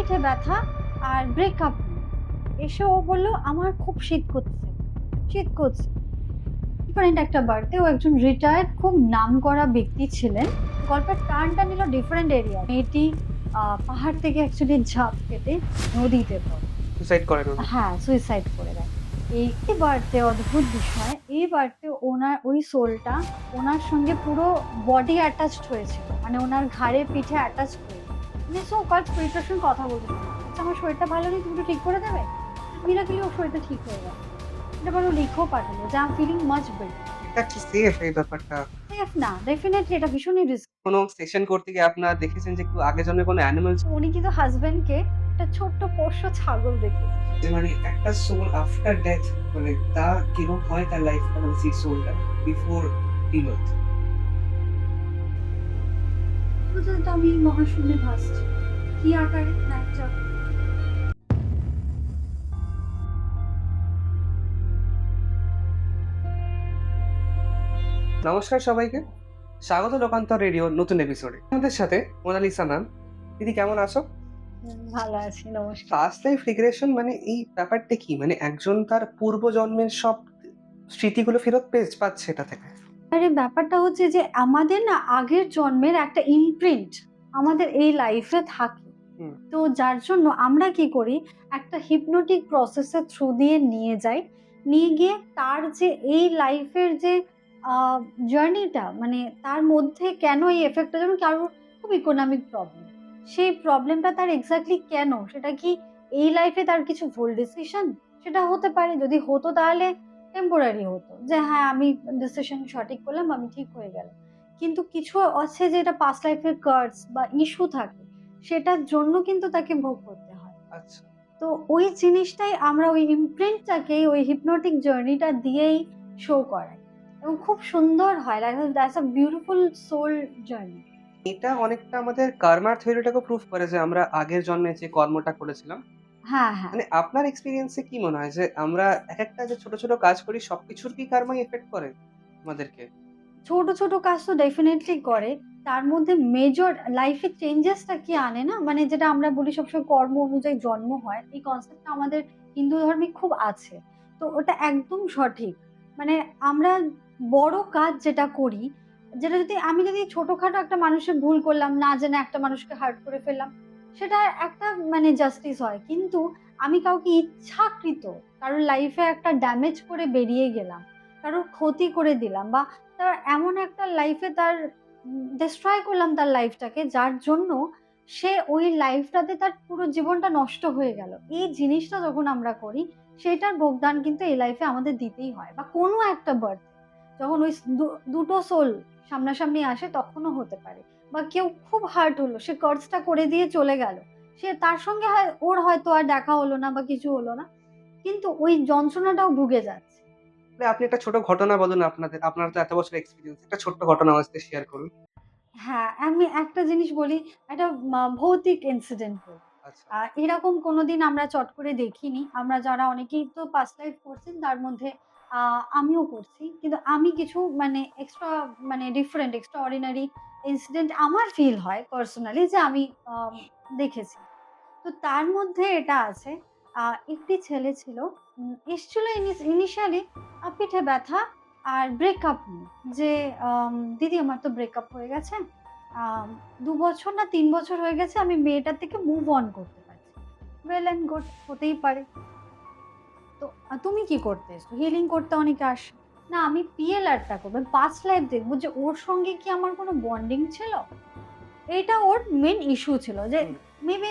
পিঠে ব্যথা আর ব্রেকআপ এসে ও বলল আমার খুব শীত করছে শীত করছে। ডিফারেন্ট একটা বাড়িতে ও একজন রিটায়ার্ড খুব নামকরা ব্যক্তি ছিলেন। গল্পের টার্নটা নিল ডিফারেন্ট এরিয়া মেয়েটি পাহাড় থেকে অ্যাকচুয়ালি ঝাঁপ কেটে নদীতে পড়ে। সুসাইড করেন উনি। হ্যাঁ সুইসাইড করে দেয়। এই বাড়িতে অদ্ভুত বিষয়। এই বাড়িতে ওনার ওই সোলটা ওনার সঙ্গে পুরো বডি অ্যাটাচড হয়েছিল। মানে ওনার ঘাড়ে পিঠে অ্যাটাচড হয়ে মানে সো কল সঙ্গে কথা বলতে আচ্ছা আমার শরীরটা ভালো নেই তুমি ঠিক করে দেবে? মিরাকলি ওর শরীরটা ঠিক হয়ে গেল। এটা বলো লিখেও পাঠালো যে ফিলিং মাচ বেটার এটা কি সেফ এই ব্যাপারটা? সেফ না ডেফিনেটলি এটা ভীষণই রিস্ক কোনো সেশন করতে গিয়ে আপনার দেখেছেন যে আগে জন্মে কোনো অ্যানিমাল উনি কিন্তু হাজবেন্ডকে একটা ছোট্ট পোষ্য ছাগল দেখেছে মানে একটা সোল আফটার ডেথ মানে তা কীরকম হয় তার লাইফটা মানে সেই সোলটা বিফোর ডিবার্থ আপাতত আমি মহাশূন্যে ভাসছি। কি আকারে? না একটা নমস্কার সবাইকে। স্বাগত লোকান্তর রেডিও নতুন এপিসোডে আমাদের সাথে মোনালিসা ম্যাম। দিদি কেমন আছো? ভালো আছি নমস্কার। ফার্স্ট লাইফ রিগ্রেশন মানে এই ব্যাপারটা কি? মানে একজন তার পূর্ব জন্মের সব স্মৃতিগুলো ফেরত পেয়ে পাচ্ছে এটা থেকে। আরে ব্যাপারটা হচ্ছে যে আমাদের না আগের জন্মের একটা ইমপ্রিন্ট আমাদের এই লাইফে থাকে। তো যার জন্য আমরা কি করি একটা হিপনোটিক প্রসেসের থ্রু দিয়ে নিয়ে যাই। নিয়ে গিয়ে তার যে এই লাইফের যে জার্নিটা মানে তার মধ্যে কেন এই এফেক্টটা যেন কারোর খুব ইকোনমিক প্রবলেম সেই প্রবলেমটা তার এক্স্যাক্টলি কেন? সেটা কি এই লাইফে তার কিছু ভুল ডিসিশন সেটা হতে পারে। যদি হতো তাহলে টেম্পোরারি হতো। যে হ্যাঁ আমি ডিসিশন সঠিক করলাম আমি ঠিক হয়ে গেল কিন্তু কিছু আছে যেটা পাস্ট লাইফের কার্ডস বা ইস্যু থাকে সেটার জন্য কিন্তু তাকে ভোগ করতে হয়। আচ্ছা। তো ওই জিনিসটাই আমরা ওই ইমপ্রিন্টটাকে ওই হিপনোটিক জার্নিটা দিয়েই শো করাই। এবং খুব সুন্দর হয় like that's a beautiful soul journey এটা অনেকটা আমাদের কার্মার থিওরিটাকে প্রুফ করে যে আমরা আগের জন্মে যে কর্মটা করেছিলাম হ্যাঁ হ্যাঁ। মানে আপনার এক্সপিরিয়েন্সে কি মনে হয় যে আমরা এক একটা যে ছোট ছোট কাজ করি সবকিছুর কি কার্মাই এফেক্ট করে আমাদেরকে? ছোট ছোট কাজ তো ডেফিনেটলি করে। তার মধ্যে মেজর লাইফে চেঞ্জেসটা কি আনে না? মানে যেটা আমরা বলি সবসময় কর্ম অনুযায়ী জন্ম হয় এই কনসেপ্টটা আমাদের হিন্দু ধর্মে খুব আছে। তো ওটা একদম সঠিক। মানে আমরা বড় কাজ যেটা করি যেটা যদি আমি যদি ছোটখাটো একটা মানুষের ভুল করলাম না জেনে একটা মানুষকে হার্ট করে ফেললাম সেটা একটা মানে জাস্টিস হয়। কিন্তু আমি কাউকে ইচ্ছাকৃত, কারোর লাইফে একটা ড্যামেজ করে বেরিয়ে গেলাম, কারোর ক্ষতি করে দিলাম বা তার এমন একটা লাইফে তার ডিস্ট্রয় করলাম তার লাইফটাকে যার জন্য সে ওই লাইফটাতে তার পুরো জীবনটা নষ্ট হয়ে গেল। এই জিনিসটা যখন আমরা করি, সেটার ভোগদান কিন্তু এই লাইফে আমাদের দিতেই হয় বা কোনো একটা বার্থ যখন ওই দুটো সোল সামনাসামনি আসে, তখনও হতে পারে। বা কেউ খুব হার্ট হলো সে কার্সটা করে দিয়ে চলে গেল। সে তার সঙ্গে হয়- ওর হয়তো আর দেখা হলো না বা কিছু হলো না কিন্তু ওই যন্ত্রণাটাও ভুগে যাচ্ছে। আপনি একটা ছোট ঘটনা বলুন আপনাদের আপনার তো এত বছর এক্সপিরিয়েন্স একটা ছোট্ট ঘটনা আমার সাথে শেয়ার করুন। হ্যাঁ আমি একটা জিনিস বলি একটা ভৌতিক ইনসিডেন্ট হোক আচ্ছা। এরকম কোনোদিন আমরা চট করে দেখিনি আমরা যারা অনেকেই তো পাস্ট লাইফ করছেন তার মধ্যে আমিও করছি কিন্তু আমি কিছু মানে এক্সট্রা মানে ডিফারেন্ট এক্সট্রা অর্ডিনারি ইনসিডেন্ট আমার ফিল হয় পার্সোনালি যে আমি দেখেছি। তো তার মধ্যে এটা আছে একটি ছেলে ছিল এসছিল ইনিশিয়ালি পিঠে ব্যথা আর ব্রেকআপ নিয়ে। যে দিদি আমার তো ব্রেকআপ হয়ে গেছে দু বছর না তিন বছর হয়ে গেছে, আমি মেয়েটার থেকে মুভ অন করতে পারছি। ওয়েল অ্যান্ড গুড হতেই পারে। তো তুমি কি করতে হিলিং করতে অনেকে আসে। না আমি পিএলআরটা করব পাস্ট লাইফ দেখব যে ওর সঙ্গে কি আমার কোনো বন্ডিং ছিল? এইটা ওর মেন ইস্যু ছিল যে। মেবি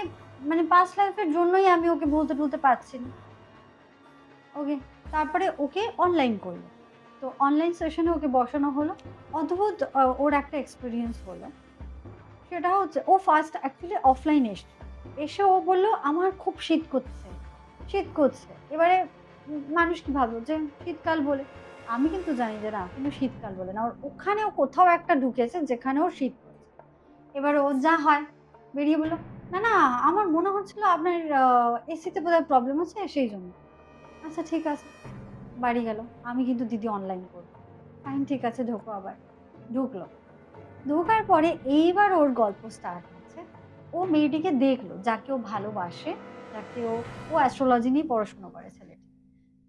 মানে পাস্ট লাইফের জন্যই আমি ওকে বলতে টলতে পারছি না। ওকে তারপরে ওকে অনলাইন করল। তো অনলাইন সেশনে ওকে বসানো হলো। অদ্ভুত ওর একটা এক্সপিরিয়েন্স হলো। সেটা হচ্ছে ও ফার্স্ট অ্যাকচুয়ালি অফলাইন এসছে। এসে ও বলল আমার খুব শীত করছে শীত করছে। এবারে মানুষ কি ভাবলো যে শীতকাল বলে। আমি কিন্তু জানি যে না, কিন্তু শীতকাল বলে না। ওর ওখানেও কোথাও একটা ঢুকেছে যেখানে ওর শীত। করছে এবার ও যা হয়, বেরিয়ে বলল, না না, আমার মনে হচ্ছিল আপনার এসিতে বোধহয় প্রবলেম আছে, সেই জন্য। আচ্ছা ঠিক আছে। বাড়ি গেল। আমি কিন্তু দিদি অনলাইন করব। ফাইন ঠিক আছে, ঢোকো আবার। ঢুকলো। ঢোকার পরে এইবার ওর গল্প স্টার্ট হচ্ছে। ও মেয়েটিকে দেখল, যাকে ও ভালোবাসে, যাকে ও ও অ্যাস্ট্রোলজি নিয়ে পড়াশুনো করে ছেলেটি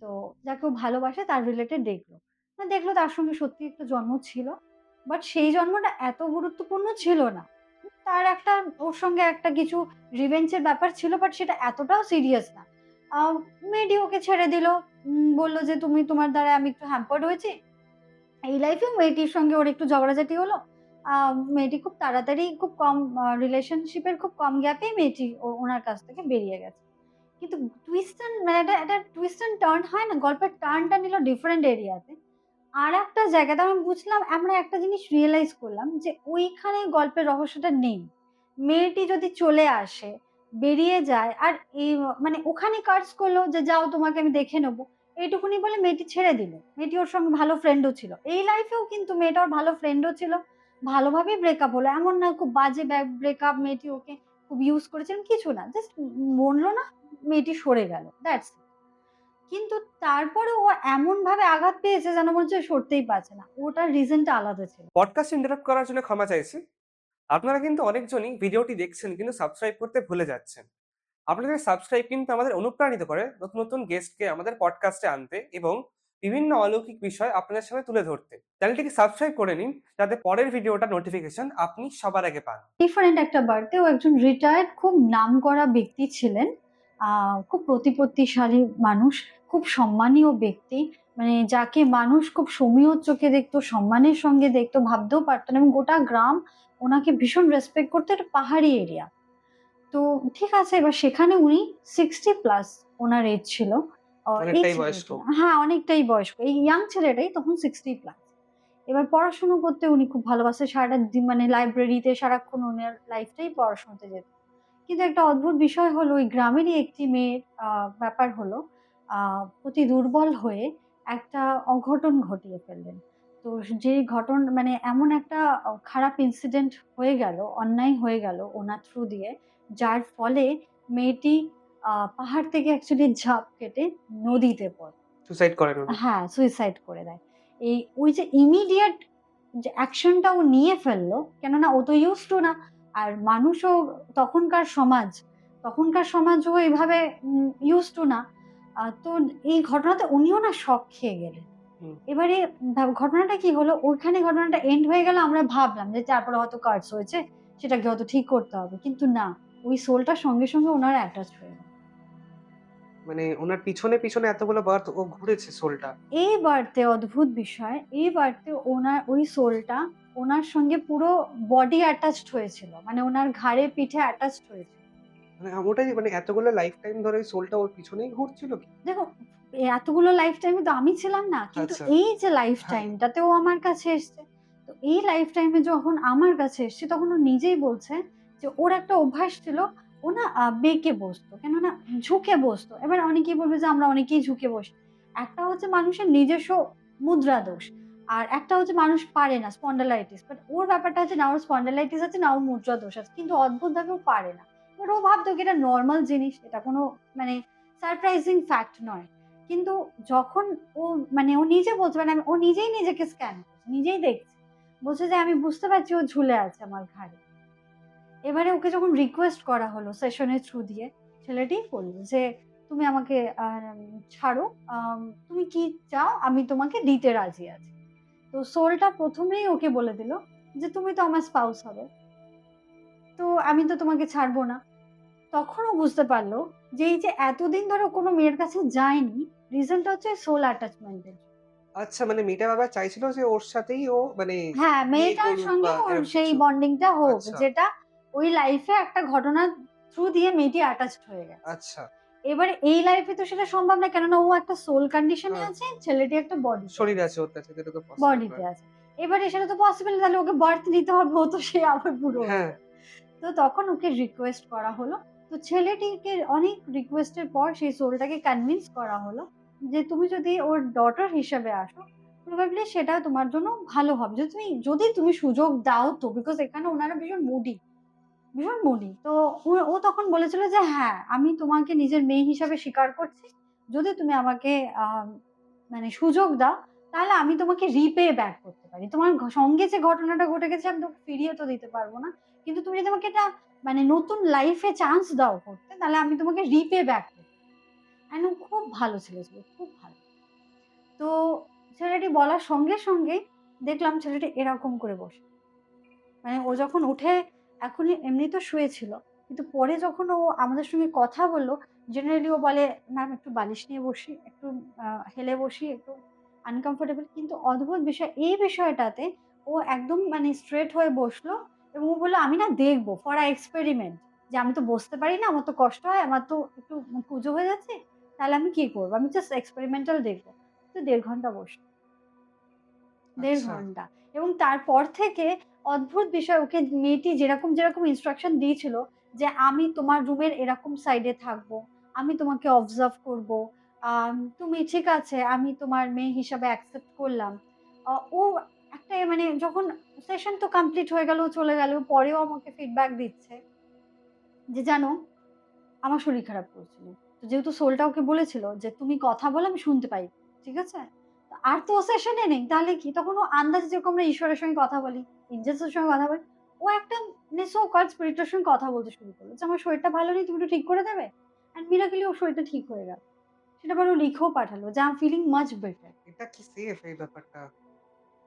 তো যাকে ও ভালোবাসে তার রিলেটেড দেখল। না, দেখল তার সঙ্গে সত্যি একটা জন্ম ছিল বাট সেই জন্মটা এত গুরুত্বপূর্ণ ছিল না। তার একটা, ওর সঙ্গে একটা কিছু রিভেঞ্চের ব্যাপার ছিল বাট সেটা এতটাও সিরিয়াস না। মেয়েটি ওকে ছেড়ে দিল বলল যে, তুমি তোমার দ্বারা আমি একটু হ্যাম্পার্ড হয়েছি। এই লাইফে মেয়েটির সঙ্গে ওর একটু ঝগড়াঝাটি হলো। মেয়েটি খুব তাড়াতাড়ি খুব কম রিলেশনশিপের খুব কম গ্যাপেই মেয়েটি ওনার কাছ থেকে বেরিয়ে গেছে। কিন্তু টুইস্ট মানে একটা একটা টুইস্ট অ্যান্ড টার্ন হয় না, গল্পের টার্নটা নিল ডিফারেন্ট এরিয়াতে আর একটা জায়গাতে আমি বুঝলাম, আমরা একটা জিনিস রিয়েলাইজ করলাম যে ওইখানে গল্পের রহস্যটা নেই। মেয়েটি যদি চলে আসে, বেরিয়ে যায়, আর এই মানে ওখানে কাজ করল যে যাও তোমাকে আমি দেখে নেব, এইটুকুনি বলে মেয়েটি ছেড়ে দিল। মেয়েটি ওর সঙ্গে ভালো ফ্রেন্ডও ছিল। এই লাইফেও কিন্তু মেয়েটা ওর ভালো ফ্রেন্ডও ছিল, ভালোভাবেই ব্রেকআপ হলো। এমন না, খুব বাজে ব্রেকআপ মেয়েটি ওকে খুব ইউজ করেছিলেন কিছু না জাস্ট মনলো না, মেয়েটি সরে গেল দ্যাটস কিন্তু তারপরে ও এমন ভাবে আঘাত পেয়েছে যেন মনে হচ্ছে সরতেই পারছে না, ওটার রিজনটা আলাদা ছিল। পডকাস্ট ইন্টারাপ্ট করার জন্য ক্ষমা চাইছি। আপনারা কিন্তু অনেকজনই ভিডিওটি দেখছেন, কিন্তু সাবস্ক্রাইব করতে ভুলে যাচ্ছেন। আপনাদের সাবস্ক্রাইব কিন্তু আমাদের অনুপ্রাণিত করে নতুন নতুন গেস্টকে আমাদের পডকাস্টে আনতে এবং বিভিন্ন অলৌকিক বিষয় আপনাদের সামনে তুলে ধরতে। চ্যানেলটিকে সাবস্ক্রাইব করে নিন, যাতে পরের ভিডিওটা নোটিফিকেশন আপনি সবার আগে পান। ডিফারেন্ট একটা বার্থে ও একজন রিটায়ার্ড খুব নামকরা ব্যক্তি ছিলেন। খুব প্রতিপত্তিশালী মানুষ, খুব সম্মানীয় ব্যক্তি। মানে যাকে মানুষ খুব সমীহ চোখে দেখতো, সম্মানের সঙ্গে দেখতো, ভাবতেও পারতো না এবং গোটা গ্রাম ওনাকে ভীষণ রেসপেক্ট করতো। একটা পাহাড়ি এরিয়া তো ঠিক আছে, এবার সেখানে উনি সিক্সটি প্লাস ওনার এজ ছিল। অনেকটাই বয়স্ক। হ্যাঁ অনেকটাই বয়স্ক। এই ইয়াং ছেলেটাই তখন সিক্সটি প্লাস এবার পড়াশুনো করতে উনি খুব ভালোবাসে। সারাটা দিন মানে লাইব্রেরিতে সারাক্ষণ ওনার লাইফটাই পড়াশোনাতে যেত। কিন্তু একটা অদ্ভুত বিষয় হলো ওই গ্রামেরই একটি মেয়ের ব্যাপার হলো অতি দুর্বল হয়ে একটা অঘটন ঘটিয়ে ফেললেন। তো যে ঘটন মানে এমন একটা খারাপ ইনসিডেন্ট হয়ে গেল অন্যায় হয়ে গেল ওনার থ্রু দিয়ে যার ফলে মেয়েটি পাহাড় থেকে অ্যাকচুয়ালি ঝাঁপ কেটে নদীতে পড়ে। সুসাইড করেন উনি। হ্যাঁ সুইসাইড করে দেয়। এই ওই যে ইমিডিয়েট যে অ্যাকশনটা ও নিয়ে ফেলল কেননা ও তো ইউজ টু না আর মানুষও তখনকার সমাজ তখনকার সমাজও এইভাবে ইউজ টু না। তো এই ঘটনাতে উনিও না শখ খেয়ে গেলেন। এবারে ঘটনাটা কি হলো? ওইখানে ঘটনাটা এন্ড হয়ে গেল আমরা ভাবলাম যে তারপরে হয়তো কার্ডস হয়েছে সেটাকে হয়তো ঠিক করতে হবে। কিন্তু না ওই সোলটার সঙ্গে সঙ্গে ওনার অ্যাটাচ হয়ে গেল। মানে ওনার পিছনে পিছনে এতগুলো বার্থ ও ঘুরেছে সোলটা এই বার্থে অদ্ভুত বিষয় এই বার্থে ওনার ওই সোলটা ওনার সঙ্গে পুরো বডি অ্যাটাচড হয়েছিল মানে ওনার ঘাড়ে পিঠে অ্যাটাচড হয়েছিল মানে ওটাই মানে এতগুলো লাইফ টাইম ধরে ওই সোলটা ওর পিছনেই ঘুরছিল কি দেখো এতগুলো লাইফ টাইমে তো আমি ছিলাম না কিন্তু আচ্ছা। এই যে লাইফ। টাইমটাতে ও আমার কাছে এসছে তো এই লাইফ টাইমে যখন আমার কাছে এসছে তখন ও নিজেই বলছে যে ওর একটা অভ্যাস ছিল ও না বেঁকে বসতো, কেননা ঝুঁকে বসতো। এবার অনেকেই বলবে যে আমরা অনেকেই ঝুঁকে বসি। একটা হচ্ছে মানুষের নিজস্ব মুদ্রা দোষ, আর একটা হচ্ছে মানুষ পারে না স্পন্ডালাইটিস বাট ওর ব্যাপারটা হচ্ছে না, ওর স্পন্ডালাইটিস আছে, না ওর মুদ্রা দোষ আছে, কিন্তু অদ্ভুতভাবে ও পারে না। ও ভাবতো কি এটা নর্মাল জিনিস, এটা কোনো মানে সারপ্রাইজিং ফ্যাক্ট নয়। কিন্তু যখন ও মানে ও নিজে বলছে মানে ও নিজেই নিজেকে স্ক্যান নিজেই দেখছে, বলছে যে আমি বুঝতে পারছি ও ঝুলে আছে আমার ঘাড়ে। এবারে ওকে যখন রিকোয়েস্ট করা হলো সেশনের থ্রু দিয়ে ছেলেটি বলল যে তুমি আমাকে ছাড়ো তুমি কি চাও? আমি তোমাকে দিতে রাজি আছি। তো সোলটা প্রথমেই ওকে বলে দিল যে তুমি তো আমার স্পাউস হবে। তো আমি তো তোমাকে ছাড়বো না। তখনও বুঝতে পারল যে এই যে এতদিন ধরে কোনো মেয়ের কাছে যায়নি রিজনটা হচ্ছে সোল অ্যাটাচমেন্টের আচ্ছা মানে মেয়েটা বাবা চাইছিল যে ওর সাথেই ও মানে হ্যাঁ মেয়েটার সঙ্গে ওর সেই বন্ডিংটা হোক আচ্ছা। যেটা ওই লাইফে একটা ঘটনার থ্রু দিয়ে মেয়েটি অ্যাটাচড হয়ে গেছে। আচ্ছা। এবারে এই লাইফে তো সেটা সম্ভব না কেননা ও একটা সোল কন্ডিশনে হ্যাঁ। আছে ছেলেটি একটা বডি শরীর আছে। ওর কাছে যেটা তো বডিতে। আছে। এবারে সেটা তো পসিবল তাহলে ওকে বার্থ নিতে হবে ও তো সে আবার বুড়ো হ্যাঁ তো তখন ওকে রিকোয়েস্ট করা হলো। তো ছেলেটিকে অনেক রিকোয়েস্টের পর সেই সোলটাকে কনভিন্স করা হলো যে তুমি যদি ওর ডটার হিসেবে আসো প্রবাবলি সেটা তোমার জন্য ভালো হবে। যদি তুমি যদি তুমি সুযোগ দাও তো বিকজ এখানে ওনারা ভীষণ মুডি ভীষণ তো ও- তখন বলেছিল যে হ্যাঁ আমি তোমাকে নিজের মেয়ে হিসাবে স্বীকার করছি। যদি তুমি আমাকে মানে সুযোগ দাও, তাহলে আমি তোমাকে রিপে ব্যাক করতে পারি। তোমার সঙ্গে যে ঘটনাটা ঘটে গেছে, আমি তোমাকে ফিরিয়ে তো দিতে পারব না। কিন্তু তুমি যদি আমাকে এটা মানে নতুন লাইফে চান্স দাও করতে, তাহলে আমি তোমাকে রিপে ব্যাক করব অ্যান্ড খুব ভালো ছেলে, ছিল, খুব ভালো। তো ছেলেটি বলার সঙ্গে সঙ্গে দেখলাম ছেলেটি এরকম করে বসে। মানে ও যখন উঠে এখনই এমনি তো শুয়েছিল। কিন্তু পরে যখন ও আমাদের সঙ্গে কথা বলল জেনারেলি ও বলে ম্যাম একটু বালিশ নিয়ে বসি, একটু হেলে বসি, একটু আনকমফোর্টেবল কিন্তু অদ্ভুত বিষয়, এই বিষয়টাতে ও একদম মানে স্ট্রেট হয়ে বসল এবং ও বলল, আমি না দেখব ফর আ এক্সপেরিমেন্ট যে আমি তো বসতে পারি না, আমার তো কষ্ট হয়, আমার তো একটু পুজো হয়ে যাচ্ছে, তাহলে আমি কি করব? আমি জাস্ট এক্সপেরিমেন্টাল দেখব। তো দেড় ঘণ্টা বসে দেড় আচ্ছা। ঘণ্টা। এবং তারপর থেকে অদ্ভুত বিষয় ওকে মেয়েটি যেরকম যেরকম ইনস্ট্রাকশন দিয়েছিল যে আমি তোমার রুমের এরকম সাইডে থাকব আমি তোমাকে অবজার্ভ করব তুমি ঠিক আছে আমি তোমার মেয়ে হিসাবে অ্যাকসেপ্ট করলাম। ও একটা মানে যখন সেশন তো কমপ্লিট হয়ে গেল চলে গেল পরেও আমাকে ফিডব্যাক দিচ্ছে যে জানো আমার শরীর খারাপ করছিল। তো যেহেতু সোলটা ওকে বলেছিল যে তুমি কথা বলে আমি শুনতে পাই। ঠিক আছে? আর তো সেশনে নেই তাহলে কি? তখন ও আন্দাজে যেরকম আমরা ঈশ্বরের সঙ্গে কথা বলি ইঞ্জেসের সঙ্গে কথা বলি ও একটা মানে সো কল স্পিরিটের সঙ্গে কথা বলতে শুরু করল যে আমার শরীরটা ভালো নেই তুমি একটু ঠিক করে দেবে? অ্যান্ড মিরাকেলি ওর শরীরটা ঠিক হয়ে গেল। সেটা আবার ও লিখেও পাঠালো যে আম ফিলিং মাচ বেটার এটা কি সেফ এই ব্যাপারটা?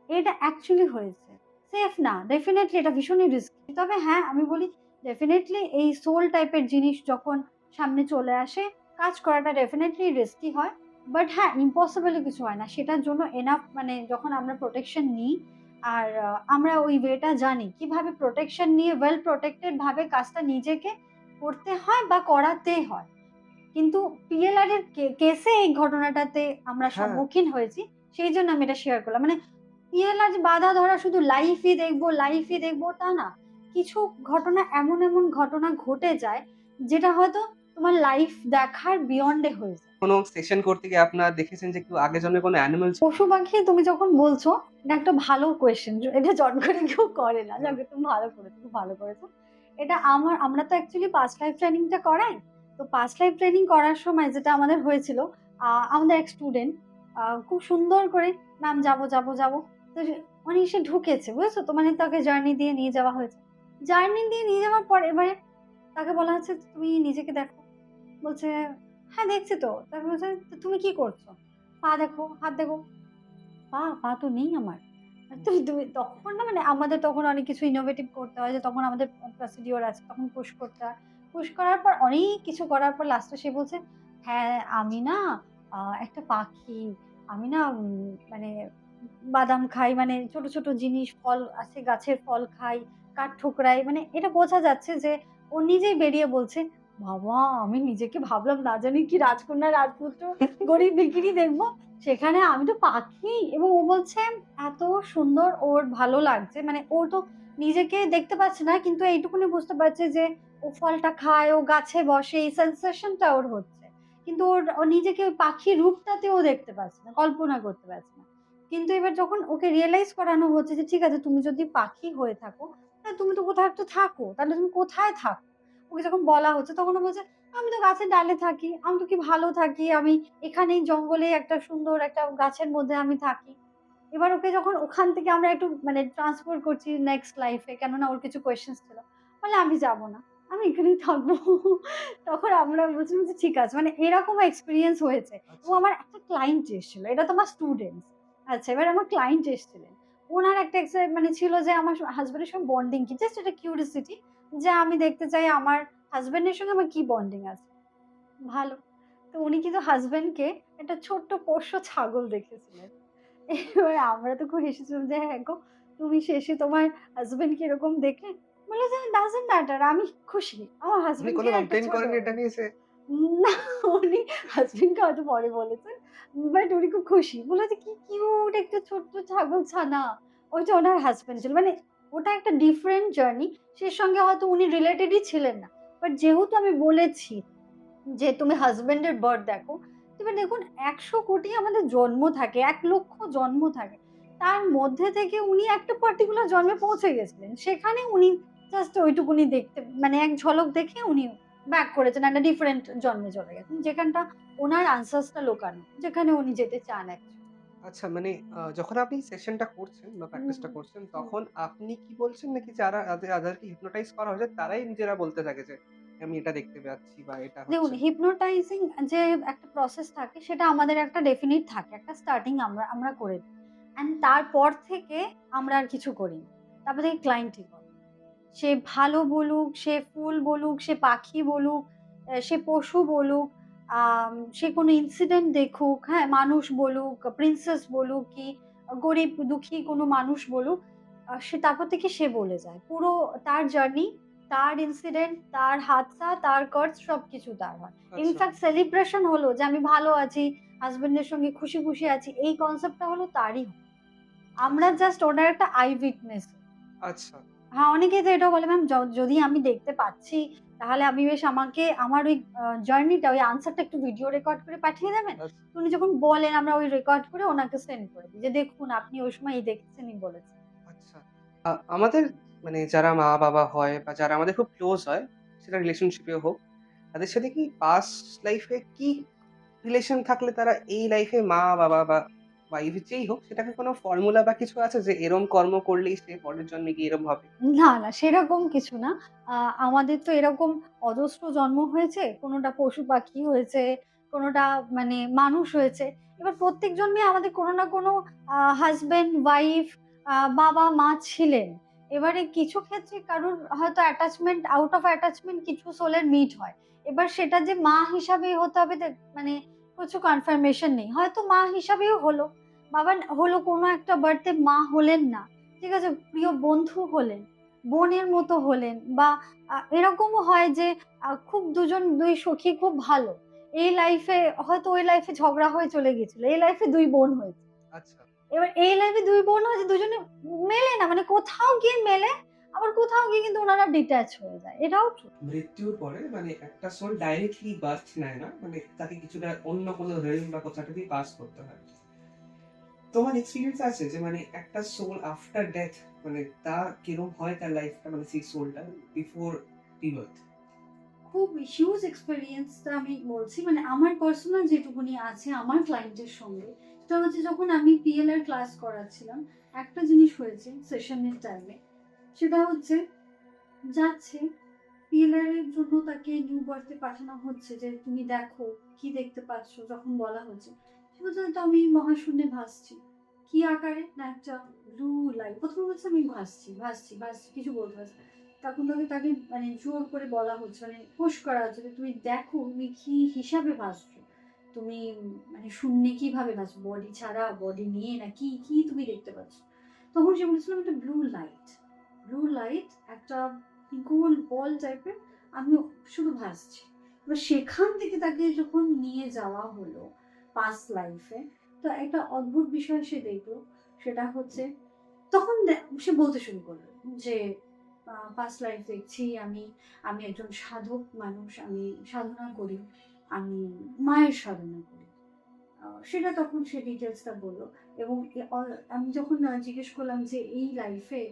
এটা অ্যাকচুয়ালি হয়েছে। সেফ না ডেফিনেটলি এটা ভীষণই রিস্কি তবে হ্যাঁ আমি বলি ডেফিনেটলি এই সোল টাইপের জিনিস যখন সামনে চলে আসে কাজ করাটা ডেফিনেটলি রিস্কি হয়। বাট হ্যাঁ ইম্পসিবলই কিছু হয় না। সেটার জন্য এনাফ মানে যখন আমরা প্রোটেকশন নিই আর আমরা ওই ওয়েটা জানি কীভাবে প্রোটেকশন নিয়ে ওয়েল প্রোটেক্টেড ভাবে কাজটা নিজেকে করতে হয় বা করাতে হয়। কিন্তু পিএলআর এর কেসে এই ঘটনাটাতে আমরা হ্যাঁ। সম্মুখীন হয়েছি সেই জন্য আমি এটা শেয়ার করলাম। মানে পিএলআর যে বাধা ধরা শুধু লাইফই দেখব লাইফই দেখব তা না। কিছু ঘটনা এমন এমন ঘটনা ঘটে যায় যেটা হয়তো তোমার লাইফ দেখার বিয়ন্ডে হয়ে যায়। কোনো সেশন করতে গিয়ে আপনারা দেখেছেন যে কেউ আগে জন্মে কোনো অ্যানিমাল পশু পাখি তুমি যখন বলছো এটা একটা ভালো কোয়েশ্চেন এটা জট করে কেউ করে না। যাকে তুমি ভালো করেছ খুব ভালো করেছ। এটা আমার আমরা তো অ্যাকচুয়ালি পাস্ট লাইফ ট্রেনিংটা করাই। তো পাস্ট লাইফ ট্রেনিং করার সময় যেটা আমাদের হয়েছিল আমাদের এক স্টুডেন্ট খুব সুন্দর করে ম্যাম যাব যাব যাব। তো মানে সে ঢুকেছে বুঝেছ? তো মানে তাকে জার্নি দিয়ে নিয়ে যাওয়া হয়েছে। জার্নি দিয়ে নিয়ে যাওয়ার পর এবারে তাকে বলা হচ্ছে তুমি নিজেকে দেখো। বলছে হ্যাঁ দেখছি তো। তারপর বলছে তুমি কি করছ? পা দেখো, হাত দেখো। পা পা তো নেই আমার। তুমি তুমি তখন না মানে আমাদের তখন অনেক কিছু ইনোভেটিভ করতে হয় যে তখন আমাদের প্রসিডিওর আছে, তখন পুশ করতে হয়। পুশ করার পর, অনেক কিছু করার পর লাস্টে সে বলছে হ্যাঁ আমি না একটা পাখি, আমি না মানে বাদাম খাই মানে ছোট ছোট জিনিস, ফল আছে, গাছের ফল খাই কাঠ ঠোকরাই মানে এটা বোঝা যাচ্ছে যে ও নিজেই বেরিয়ে বলছে বাবা, আমি নিজেকে ভাবলাম, না জানি কি রাজকন্যা, রাজপুত্র, গরিব বিক্রি দেখব। সেখানে আমি তো পাখি এবং ও বলছে, এত সুন্দর ওর, ভালো লাগছে। মানে ও তো নিজেকে দেখতে পাচ্ছে না, কিন্তু এইটুকুনি বুঝতে পারছে যে ও ফলটা খায়, ও গাছে বসে, এই সেন্সেশনটা ওর হচ্ছে। কিন্তু ওর, ও নিজেকে ওই পাখির রূপটাতেও দেখতে পাচ্ছে না, কল্পনা করতে পারছে না। কিন্তু এবার যখন ওকে রিয়েলাইজ করানো হচ্ছে যে, ঠিক আছে, তুমি যদি পাখি হয়ে থাকো, তাহলে তুমি তো কোথাও একটু থাকো, তাহলে তুমি কোথায় থাকো? ওকে যখন বলা হচ্ছে তখন ও বলছে আমি তো গাছের ডালে থাকি আমি তো কি ভালো থাকি আমি এখানেই জঙ্গলে একটা সুন্দর একটা গাছের মধ্যে আমি থাকি। এবার ওকে যখন ওখান থেকে আমরা একটু মানে ট্রান্সফার করছি নেক্সট লাইফে কেননা ওর কিছু কোয়েশ্চেন্স ছিল। বলে আমি যাব না আমি এখানেই থাকব। তখন আমরা বলছিলাম যে ঠিক আছে। মানে এরকম এক্সপিরিয়েন্স হয়েছে। ও আমার একটা ক্লায়েন্ট এসেছিল এটা তো আমার স্টুডেন্টস আচ্ছা এবার আমার ক্লায়েন্ট এসেছিলেন। ওনার একটা মানে ছিল যে আমার হাজবেন্ডের সঙ্গে বন্ডিং কি জাস্ট এটা কিউরিসিটি যে আমি দেখতে চাই আমার হাজবেন্ডের সঙ্গে আমার কি বন্ডিং আছে? ভালো। তো উনি কিন্তু হাজবেন্ডকে একটা ছোট্ট পোষ্য ছাগল দেখেছিলেন। এবার আমরা তো খুব হেসেছিলাম যে হ্যাঁ গো তুমি শেষে তোমার হাজবেন্ডকে এরকম দেখলে? বলে যে ডাজেন্ট ম্যাটার আমি খুশি। আমার আপনি হাজবেন্ড কোনো কমপ্লেন করেন এটা নিয়ে সে? না উনি হাজবেন্ডকে হয়তো পরে বলেছেন বাট উনি খুব খুশি। বলেছে কি কিউট একটা ছোট্ট ছাগল ছানা। ওইটা ওনার হাজবেন্ড ছিল। মানে ওটা একটা ডিফারেন্ট জার্নি সে সঙ্গে হয়তো উনি রিলেটেডই ছিলেন না। বাট যেহেতু আমি বলেছি যে তুমি হাজবেন্ডের বার্থ দেখো এবার দেখুন একশো কোটি আমাদের জন্ম থাকে, এক লক্ষ জন্ম থাকে। তার মধ্যে থেকে উনি একটা পার্টিকুলার জন্মে পৌঁছে গেছিলেন। সেখানে উনি জাস্ট ওইটুকুনি দেখতে মানে এক ঝলক দেখে উনি ব্যাক করেছেন, একটা ডিফারেন্ট জন্মে চলে গেছেন। যেখানটা ওনার আনসার্সটা লোকানো, যেখানে উনি যেতে চান actually। আচ্ছা মানে আহ, যখন আপনি সেশনটা করছেন বা প্র্যাকটিসটা হুম, করছেন হুম। তখন আপনি কি বলছেন নাকি যারা যাদেরকে হিপনোটাইজ করা হয়েছে তারাই নিজেরা বলতে থাকে যে আমি এটা দেখতে পাচ্ছি বা এটা দেখুন হচ্ছে হিপনোটাইজিং যে একটা প্রসেস থাকে সেটা আমাদের একটা ডেফিনিট থাকে একটা স্টার্টিং আমরা আমরা করে দিই অ্যান্ড তারপর থেকে আমরা আর কিছু করি না। তারপর থেকে ক্লায়েন্টই করে। সে ভালো বলুক সে ফুল বলুক সে পাখি বলুক আহ, সে পশু বলুক সে কোনো ইনসিডেন্ট দেখুক হ্যাঁ মানুষ বলুক প্রিন্সেস বলুক কি গরিব দুঃখী কোনো মানুষ বলুক সে তারপর থেকে সে বলে যায়। পুরো তার জার্নি তার ইনসিডেন্ট তার হাদসা তার কর্জ সব কিছু তার হয়। আচ্ছা। ইনফ্যাক্ট সেলিব্রেশন হলো যে আমি ভালো আছি হাজবেন্ডের সঙ্গে খুশি খুশি আছি এই কনসেপ্টটা হলো তারই আমরা জাস্ট ওনার একটা আই উইটনেস আচ্ছা। হ্যাঁ অনেকেই তো এটা বলে ম্যাম যদি আমি দেখতে পাচ্ছি তাহলে আমি বেশ আমাকে আমার ওই জার্নিটা ওই আনসারটা একটু ভিডিও রেকর্ড করে পাঠিয়ে দেবেন। উনি যখন বলেন আমরা ওই রেকর্ড করে ওনাকে সেন্ড করে দিই। যে দেখুন আপনি ওই সময় এই দেখেছেনই বলেছেন। আচ্ছা। আমাদের মানে যারা মা বাবা হয় বা যারা আমাদের খুব ক্লোজ হয় সেটা রিলেশনশিপে হোক তাদের সাথে কি পাস্ট লাইফে কি রিলেশন থাকলে তারা এই লাইফে মা বাবা বা ওয়াইফ যেই হোক, সেটাকে কোনো ফর্মুলা বা কিছু আছে যে এরম কর্ম করলেই সে পরের জন্মে গিয়ে এরম হবে? না না, সেরকম কিছু না। আমাদের তো এরকম অজস্র জন্ম হয়েছে, কোনোটা পশু পাখি হয়েছে, কোনোটা মানে মানুষ হয়েছে। এবার প্রত্যেক জন্মে আমাদের কোনো না কোনো হাজবেন্ড ওয়াইফ বাবা, মা ছিলেন। এবারে কিছু ক্ষেত্রে কারোর হয়তো অ্যাটাচমেন্ট আউট অফ অ্যাটাচমেন্ট কিছু সোলের মিট হয়। এবার সেটা যে মা হিসাবেই হতে হবে মানে কিছু কনফার্মেশন নেই। হয়তো মা হিসাবেও হলো। বাবা হলো কোনো একটা বার্থে মা হলেন না। ঠিক আছে? প্রিয় বন্ধু হলেন বোনের মতো হলেন বা এরকমও হয় যে খুব দুজন দুই সখী খুব ভালো। এই লাইফে হয়তো ওই লাইফে ঝগড়া হয়ে চলে গেছিল এই লাইফে দুই বোন হয়েছে। আচ্ছা। এবার এই লাইফে দুই বোন হয়েছে দুজনে মেলে না মানে কোথাও গিয়ে মেলে আবার কোথাও গিয়ে কিন্তু ওনারা ডিট্যাচ হয়ে যায়। এটাও মৃত্যুর পরে মানে একটা সোল ডাইরেক্টলি বার্থ নেয় না মানে তাকে কিছুটা অন্য কোনো বা কোথাটা দিয়ে পাস করতে হয়। তোমার এক্সপিরিয়েন্স আছে যে মানে একটা সোল আফটার ডেথ মানে তা কিরম হয় তার লাইফটা মানে সেই সোলটা বিফোর রিবার্থ খুব হিউজ এক্সপেরিয়েন্সটা আমি বলছি মানে আমার পার্সোনাল যেটুকুনি আছে আমার ক্লায়েন্টের সঙ্গে, সেটা হচ্ছে যখন আমি পিএলআর ক্লাস করাচ্ছিলাম, একটা জিনিস হয়েছে সেশনের টাইমে সেটা হচ্ছে যাচ্ছে পিএলআর এর জন্য তাকে নিউ বার্থে পাঠানো হচ্ছে যে তুমি দেখো, কি দেখতে পাচ্ছ, যখন বলা হচ্ছে। সে তো আমি মহাশূন্যে ভাসছি। কি আকারে? না, একটা ব্লু লাইট প্রথমে বলছে আমি ভাসছি ভাসছি ভাসছি, কিছু বলতে পারছি তখন তাকে তাকে মানে জোর করে বলা হচ্ছে মানে পুশ করা হচ্ছে যে তুমি দেখো, তুমি কি হিসাবে ভাসছো? তুমি মানে শূন্যে কীভাবে ভাসছো? বডি ছাড়া বডি নিয়ে না কি কি তুমি দেখতে পাচ্ছ? তখন সে বলেছিলাম একটা ব্লু লাইট ব্লু লাইট একটা গোল বল টাইপের আমি শুধু ভাসছি। এবার সেখান থেকে তাকে যখন নিয়ে যাওয়া হলো পাস্ট লাইফে তো একটা অদ্ভুত বিষয় সে দেখল, সেটা হচ্ছে তখন সে বলতে শুরু করল যে পাস্ট লাইফ দেখছি আমি আমি একজন সাধক মানুষ, আমি সাধনা করি, আমি মায়ের সাধনা করি। সেটা তখন সে ডিটেলসটা বলল এবং আমি যখন জিজ্ঞেস করলাম যে, এই লাইফে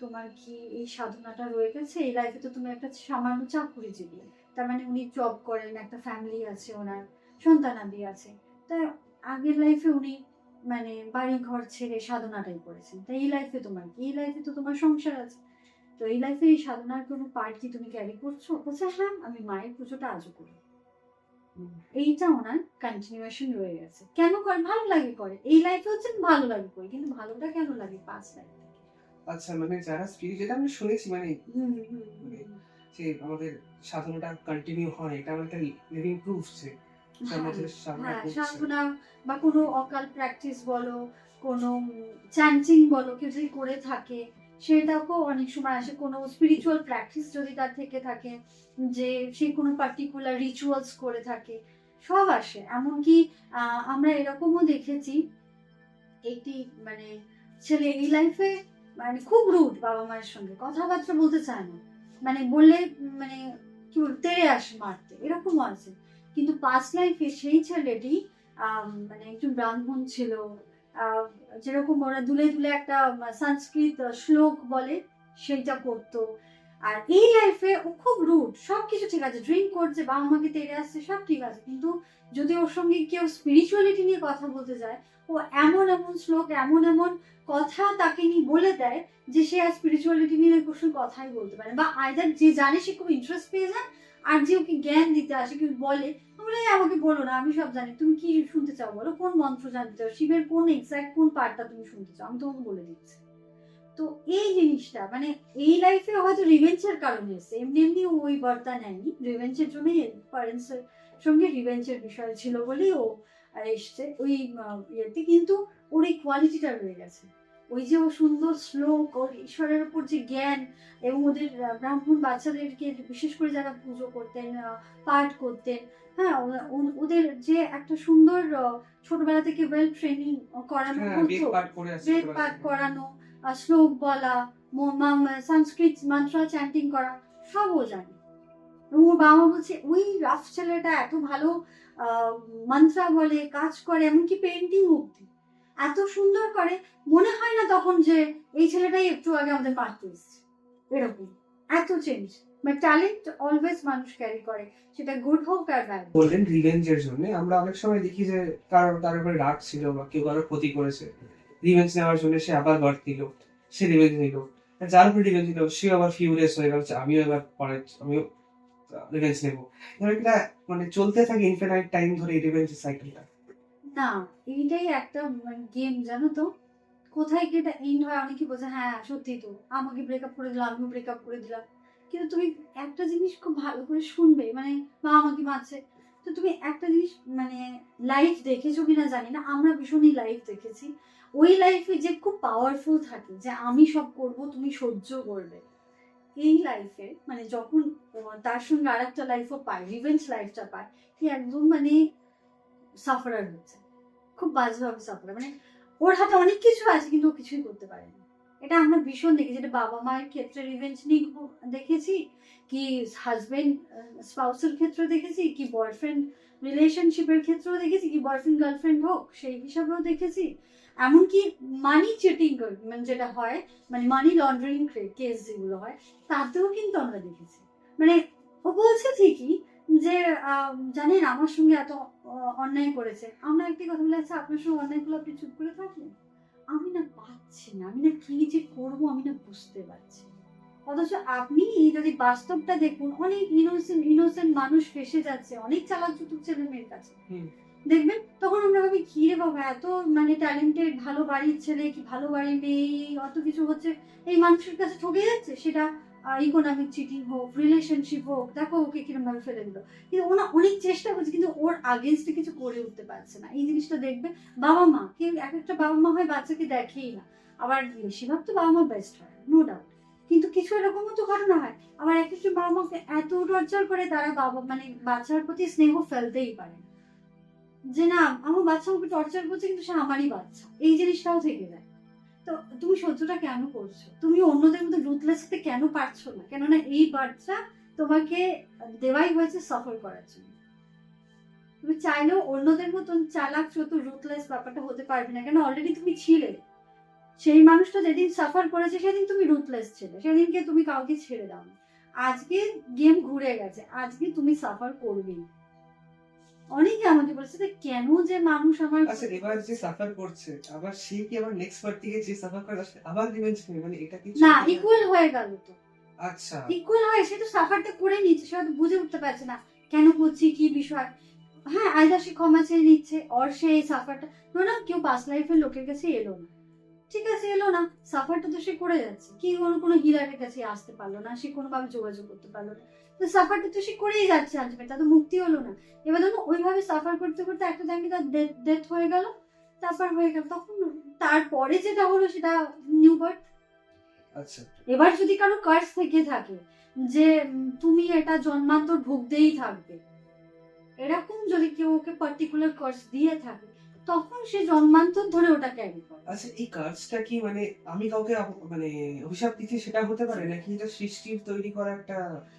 তোমার কি এই সাধনাটা রয়ে গেছে? এই লাইফে তো তুমি একটা সামান্য চাকুরিজীবী। তার মানে উনি জব করেন, একটা ফ্যামিলি আছে, ওনার সন্তানাদি আছে। তা আগের লাইফে উনি মানে বাড়ি ঘর ছেড়ে সাধনাটাই করেছেন। তা এই লাইফে তোমার কি? এই লাইফে তো তোমার সংসার আছে। তো এই লাইফে এই সাধনার কোনো পার্ট কি তুমি ক্যারি করছ? বলছে হ্যাঁ আমি মায়ের পুজোটা আজও করি। এইটা ওনার কন্টিনিউয়েশন রয়ে গেছে। কেন করে? ভালো লাগে করে। এই লাইফে হচ্ছে ভালো লাগে করে কিন্তু ভালোটা কেন লাগে পাঁচ লাইফ আচ্ছা মানে যারা স্পিরিট যেটা আমি শুনেছি মানে হুম। যে আমাদের সাধনাটা কন্টিনিউ হয় এটা আমার একটা লিভিং প্রুফ যে। হ্যাঁ, সাধনা হ্যাঁ বা কোনো অকাল প্র্যাকটিস বলো কোনো চ্যান্টিং বলো কেউ যদি করে থাকে সেটাকেও অনেক সময় আসে। কোনো স্পিরিচুয়াল প্র্যাকটিস যদি তার থেকে থাকে যে সে কোনো পার্টিকুলার রিচুয়ালস করে থাকে সব আসে। এমনকি আহ, আমরা এরকমও দেখেছি একটি মানে ছেলে এই লাইফে মানে খুব রুড বাবা মায়ের সঙ্গে কথাবার্তা বলতে চায় না। মানে বললে মানে কি বল তেড়ে আসে মারতে এরকমও আছে। কিন্তু পাস্ট লাইফে সেই ছেলেটি মানে একজন ব্রাহ্মণ ছিল যেরকম ওরা দুলে দুলে একটা সংস্কৃত শ্লোক বলে, সেইটা করতো আর এই লাইফে ও খুব রুট সব কিছু ঠিক আছে ড্রিঙ্ক করছে, বাবা মাকে তেড়ে আসছে, সব ঠিক আছে। কিন্তু যদি ওর সঙ্গে কেউ স্পিরিচুয়ালিটি নিয়ে কথা বলতে যায়, ও এমন এমন শ্লোক, এমন এমন কথা তাকে নিয়ে বলে দেয় যে সে আর স্পিরিচুয়ালিটি নিয়ে কোনো কথাই বলতে পারে বা আইদার যে জানে সে খুব ইন্টারেস্ট পেয়ে যায় আর যে ওকে জ্ঞান দিতে আসে, কেউ বলে বলে আমাকে বলো না, আমি সব জানি, তুমি কি শুনতে চাও বলো? কোন মন্ত্র জানতে চাও? শিবের কোন এক্সাক্ট কোন পার্টটা তুমি শুনতে চাও? আমি তোমাকে বলে দিচ্ছি। তো এই জিনিসটা মানে এই লাইফে হয়তো রিভেঞ্চের কারণে এসছে। এমনি এমনি ওই বার্তা নেয়নি। রিভেঞ্চের জন্যই প্যারেন্টসের সঙ্গে রিভেঞ্চের বিষয় ছিল বলেই ও এসছে, ওই ইয়েতে। কিন্তু ওর এই কোয়ালিটিটা রয়ে গেছে। ওই যে ও সুন্দর শ্লোক ওর ঈশ্বরের উপর যে জ্ঞান এবং ওদের ব্রাহ্মণ বাচ্চাদেরকে বিশেষ করে যারা পুজো করতেন পাঠ করতেন হ্যাঁ ও- ও- ওদের যে একটা সুন্দর ছোটবেলা থেকে ওয়েল ট্রেনিং করানো হ্যাঁ হতো পাঠ বেদ পাঠ করানো শ্লোক বলা সংস্কৃত মন্ত্র চ্যান্টিং করা সব ও জানে। এবং ওর বাবা বলছে ওই রাফ ছেলেটা এত ভালো আহ, মন্ত্রা বলে কাজ করে এমনকি পেন্টিং অব্দি এত সুন্দর করে, মনে হয় না তখন যে এই ছেলেটাই একটু আগে আমাদের এসছে এরকম, এত চেঞ্জ বাট ট্যালেন্ট অলওয়েজ মানুষ ক্যারি করে, সেটা গুড হোক আর ব্যাড বললেন রিভেঞ্জের জন্য। আমরা অনেক সময় দেখি যে কারোর তার উপরে রাগ ছিল বা কেউ কারোর ক্ষতি করেছে। রিভেঞ্জ নেওয়ার জন্য সে আবার বার্থ দিল সে রিভেঞ্জ নিল। যার উপরে রিভেঞ্জ নিল সে আবার ফিউরিয়াস হয়ে গেল আমিও এবার পরে আমিও রিভেঞ্জ নেব। এটা মানে চলতে থাকে ইনফিনাইট টাইম ধরে এই রিভেঞ্জ সাইকেলটা না, এইটাই একটা গেম জানো তো? কোথায় এটা এন্ড হয় অনেকে বলছে হ্যাঁ সত্যি তো, আমাকে ব্রেকআপ করে দিলাম আমিও ব্রেকআপ করে দিলাম। কিন্তু তুমি একটা জিনিস খুব ভালো করে শুনবে মানে মা আমাকে মারছে তো তুমি একটা জিনিস মানে লাইফ দেখেছ কিনা জানি না, আমরা ভীষণই লাইফ দেখেছি। ওই লাইফে যে খুব পাওয়ারফুল থাকে, যে আমি সব করব, তুমি সহ্য করবে। এই লাইফে মানে যখন তার সঙ্গে আর একটা লাইফও পায় রিভেঞ্জ লাইফটা পায় কি একদম মানে সাফারার হচ্ছে। খুব বাজেভাবে সাফারার মানে ওর হাতে অনেক কিছু আছে, কিন্তু ও কিছুই করতে পারে না এটা আমরা ভীষণ দেখেছি যেটা বাবা মায়ের ক্ষেত্রে রিভেঞ্জ নিয়ে দেখেছি, কি হাজবেন্ড স্পাউসের ক্ষেত্রে দেখেছি, কি বয়ফ্রেন্ড রিলেশনশিপের ক্ষেত্রেও দেখেছি, কি বয়ফ্রেন্ড গার্লফ্রেন্ড হোক, সেই হিসাবেও দেখেছি। এমনকি মানি চেটিং মানে যেটা হয় মানে মানি লন্ডারিং কেস যেগুলো হয়, তাতেও কিন্তু আমরা দেখেছি। মানে ও বলছে ঠিকই যে জানেন আমার সঙ্গে এত অন্যায় করেছে। আমরা একটি কথা বলে আচ্ছা আপনার সঙ্গে অন্যায়গুলো আপনি চুপ করে থাকলেন? আমি না পাচ্ছি না। আমি না কি যে করব আমি না বুঝতে পারছি অথচ আপনি যদি বাস্তবটা দেখুন অনেক ইনোসেন্ট ইনোসেন্ট মানুষ ফেসে যাচ্ছে অনেক চালাক চুতুক ছেলে মেয়ের কাছে। দেখবেন তখন আমরা ভাবি কি রে বাবা এত মানে ট্যালেন্টেড ভালো বাড়ির ছেলে কি ভালো বাড়ির মেয়ে অত কিছু হচ্ছে। এই মানুষের কাছে ঠকে যাচ্ছে সেটা ইকোনমিক চিটিং হোক রিলেশনশিপ হোক, দেখো ওকে কিরম ভাবে ফেলে দিল। কিন্তু ওনা অনেক চেষ্টা করছে, কিন্তু ওর আগেনস্টে কিছু করে উঠতে পারছে না। এই জিনিসটা দেখবে বাবা মা, কেউ এক একটা বাবা মা হয় বাচ্চাকে দেখেই না। আবার বেশিরভাগ তো বাবা মা বেস্ট হয় নো ডাউট কিন্তু কিছু এরকমও তো ঘটনা হয়, আবার এক একটা বাবা মাকে এত টর্চার করে তারা বাবা মানে বাচ্চার প্রতি স্নেহ ফেলতেই পারে। যে না, আমার বাচ্চা আমাকে টর্চার করছে, কিন্তু সে আমারই বাচ্চা। এই জিনিসটাও থেকে যায়। তো তুমি সহ্যটা কেন করছ? তুমি অন্যদের মধ্যে রুথলেস হতে কেন পারছ না? কেননা এই বাচ্চা তোমাকে দেওয়াই হয়েছে সফর করার জন্য। তুমি চাইলেও অন্যদের মতন চালাক চতুর রুথলেস ব্যাপারটা হতে পারবে না। কেন অলরেডি তুমি ছিলে। সেই মানুষটা যেদিন সাফার করেছে, সেদিন তুমি রুথলেস ছিলে। সেদিনকে তুমি কাউকে ছেড়ে দাও আজকে গেম ঘুরে গেছে। আজকে তুমি সাফার করবেই। অনেকে আমাকে বলেছে যে কেন যে মানুষ আমার আচ্ছা এবার যে সাফার করছে আবার সে কি আবার নেক্সট পার্টিকে যে সাফার করে আসলে আবার রিভেঞ্জ নেবে? মানে এটা কি না ইকুয়াল হয়ে গেল তো। আচ্ছা। ইকুয়াল হয় সে তো সাফারটা করে নিচ্ছে সে হয়তো বুঝে উঠতে পারছে না কেন করছি কি বিষয়? হ্যাঁ আয়দা সে ক্ষমা চেয়ে নিচ্ছে অর সে এই সাফারটা ধরো না কেউ পাস লাইফের লোকের কাছে এলো না। ঠিক আছে এলো না সাফারটা তো সে করে যাচ্ছে। কি কোনো কোনো হিলারের কাছে আসতে পারল না সে কোনোভাবে যোগাযোগ করতে পারল না। তো সাফারটা তো সে করেই যাচ্ছে আলটিমেট তা তো মুক্তি হলো না। এবার ধরো ওইভাবে সাফার করতে করতে একটা টাইমে তার ডেথ হয়ে গেল তারপর হয়ে গেল তখন তারপরে যেটা হলো সেটা নিউ বার্থ আচ্ছা। এবার যদি কারও কার্স থেকে থাকে যে তুমি এটা জন্মান্তর ভুগতেই থাকবে এরকম যদি কেউ ওকে পার্টিকুলার কার্স দিয়ে থাকে তখন সে জন্মান্তর ধরে ওটা ক্যারি করে। আচ্ছা এই কার্ডসটা কি মানে আমি কাউকে মানে অভিশাপ দিচ্ছি সেটা হতে পারে? নাকি এটা সৃষ্টির তৈরি করা একটা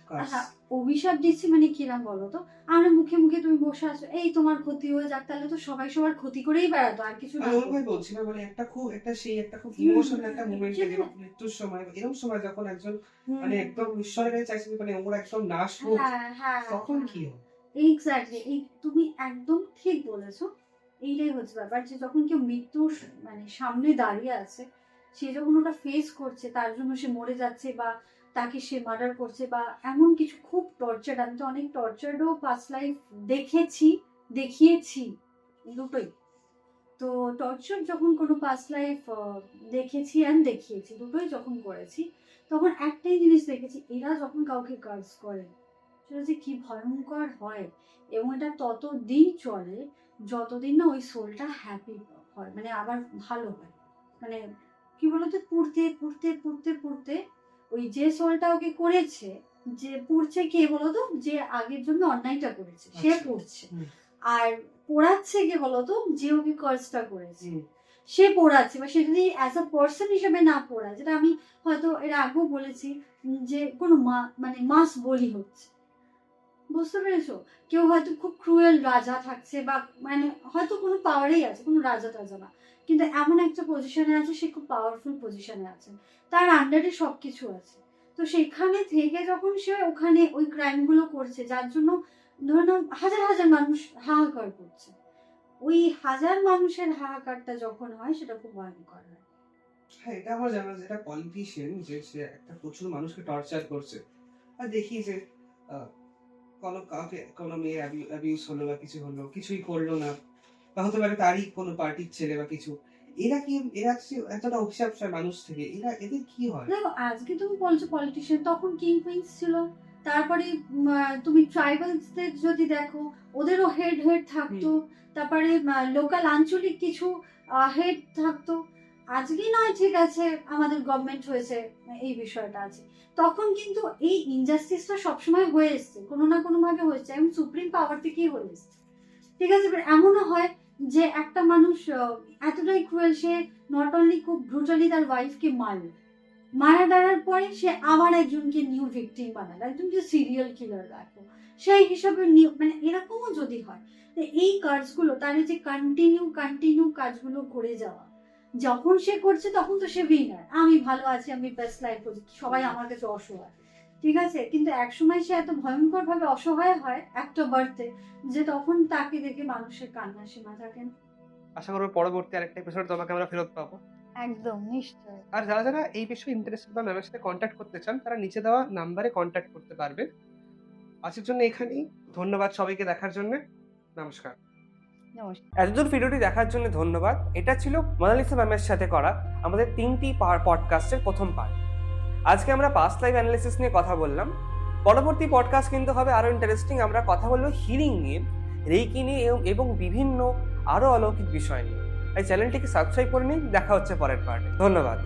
কার্ডস হ্যাঁ অভিশাপ দিচ্ছি মানে কিরাম বলো তো? আমরা মুখে মুখে তুমি বসে আছো এই তোমার ক্ষতি হয়ে যাক তাহলে তো সবাই সবার ক্ষতি করেই বেড়াতো আর কিছু না। আমি বলছি না মানে একটা খুব একটা সেই একটা খুব ইমোশনাল একটা মুভমেন্ট যেমন মৃত্যুর সময় এরকম সময় যখন একজন মানে একদম ঈশ্বরের কাছে চাইছে মানে ওরা একদম নাশ হোক হ্যাঁ হ্যাঁ তখন কি হয় এক্স্যাক্টলি এই তুমি একদম ঠিক বলেছ। এইটাই হচ্ছে ব্যাপার যে যখন কেউ মৃত্যুর মানে সামনে দাঁড়িয়ে আছে, সে যখন ওটা ফেস করছে, তার জন্য সে মরে যাচ্ছে বা তাকে সে মার্ডার করছে বা এমন কিছু খুব টর্চার আমি তো অনেক টর্চার্ডও পাস্ট লাইফ দেখেছি, দেখিয়েছি দুটোই। তো টর্চার যখন কোনো পাস্ট লাইফ দেখেছি অ্যান্ড দেখিয়েছি, দুটোই যখন করেছি, তখন একটাই জিনিস দেখেছি, এরা যখন কাউকে কাজ করে, সেটা যে কি ভয়ঙ্কর হয় এবং এটা ততদিন চলে যতদিন না ওই সোলটা হ্যাপি হয় মানে আবার ভালো হয়। মানে কি বলতো পুড়তে পুড়তে পুড়তে পুড়তে ওই যে সোলটা ওকে করেছে যে পুড়ছে কে বলতো যে আগের জন্য অন্যায়টা করেছে সে আচ্ছা। পুড়ছে। আর পড়াচ্ছে কে বলতো যে ওকে কাজটা করেছে। সে পড়াচ্ছে বা সে যদি অ্যাজ আ পার্সন হিসেবে না পোড়ায় যেটা আমি হয়তো এর আগেও বলেছি যে কোনো মা মানে মাস বলি হচ্ছে। বুঝতে পেরেছ? কেউ হয়তো খুব ক্রুয়েল রাজা থাকছে বা মানে হয়তো কোনো পাওয়ারেই আছে, কোনো রাজা টাজা না। কিন্তু এমন একটা পজিশনে আছে, সে খুব পাওয়ারফুল পজিশনে আছে। তার আন্ডারে সব কিছু আছে। তো সেখানে থেকে যখন সে ওখানে ওই ক্রাইমগুলো করছে, যার জন্য ধরে নাও হাজার হাজার মানুষ হাহাকার করছে। ওই হাজার মানুষের হাহাকারটা যখন হয়, সেটা খুব ভয়ঙ্কর হয়। হ্যাঁ এটা আমার জানা যে এটা পলিটিশিয়ান যে সে একটা প্রচুর মানুষকে টর্চার করছে। আর দেখি যে কোনো কাউকে কোনো মেয়ে অ্যাবিউজ হলো বা কিছু হলো কিছুই করল না বা হতে পারে তারই কোনো পার্টির ছেলে বা কিছু। এরা কি এরা এতটা অভিশাপ মানুষ থেকে? এরা এদের কি হয়? দেখো আজকে তুমি বলছো পলিটিশিয়ান তখন কিং কুইন্স ছিল। তারপরে তুমি ট্রাইবালসদের যদি দেখো ওদেরও হেড হেড থাকতো। তারপরে লোকাল আঞ্চলিক কিছু হেড থাকতো। আজকে নয়, ঠিক আছে, আমাদের গভর্নমেন্ট হয়েছে, এই বিষয়টা আছে। তখন কিন্তু এই ইনজাস্টিসটা সবসময় হয়ে এসছে, কোনো না কোনো ভাবে হয়েছে এবং সুপ্রিম পাওয়ার থেকেই হয়ে এসছে। ঠিক আছে এমনও হয় যে একটা মানুষ এতটাই ক্রুয়েল সে নট অনলি খুব ব্রুটালি তার ওয়াইফকে মারল, মারা দাঁড়ার পরে সে আবার একজনকে নিউ ভিকটিম বানালো একজনকে সিরিয়াল কিলার রাখল। সেই হিসাবে নিউ মানে এরকমও যদি হয় এই কাজগুলো এই যে কন্টিনিউ কন্টিনিউ কাজগুলো করে যাওয়া যখন সে করছে তখন তো সে উইনার আমি ভালো আছি আমি বেস্ট লাইফ করছি সবাই আমার কাছে অসহায়। ঠিক আছে? কিন্তু একসময় সে এত ভয়ঙ্কর ভাবে অসহায় হয় একটা বার্থে যে তখন তাকে দেখে মানুষের কান্না সীমা থাকে না। আশা করব পরবর্তী আরেকটা এপিসোড তোমাকে আমরা ফেরত পাবো। একদম নিশ্চয় আর যারা যারা এই বিষয়ে ইন্টারেস্টেড বা ম্যামের সাথে কন্ট্যাক্ট করতে চান তারা নিচে দেওয়া নাম্বারে কন্ট্যাক্ট করতে পারবে। আজকের জন্য এখানেই। ধন্যবাদ সবাইকে দেখার জন্য। নমস্কার। এতদূর ভিডিওটি দেখার জন্য ধন্যবাদ। এটা ছিল মোনালিসা ম্যামের সাথে করা আমাদের তিনটি পডকাস্টের প্রথম পার্ট আজকে আমরা পাস্ট লাইফ অ্যানালিসিস নিয়ে কথা বললাম। পরবর্তী পডকাস্ট কিন্তু হবে আরও ইন্টারেস্টিং আমরা কথা বলব হিলিং নিয়ে রেইকি নিয়ে এবং- বিভিন্ন আরও অলৌকিক বিষয় নিয়ে। তাই চ্যানেলটিকে সাবস্ক্রাইব করে নিন। দেখা হচ্ছে পরের পার্টে ধন্যবাদ।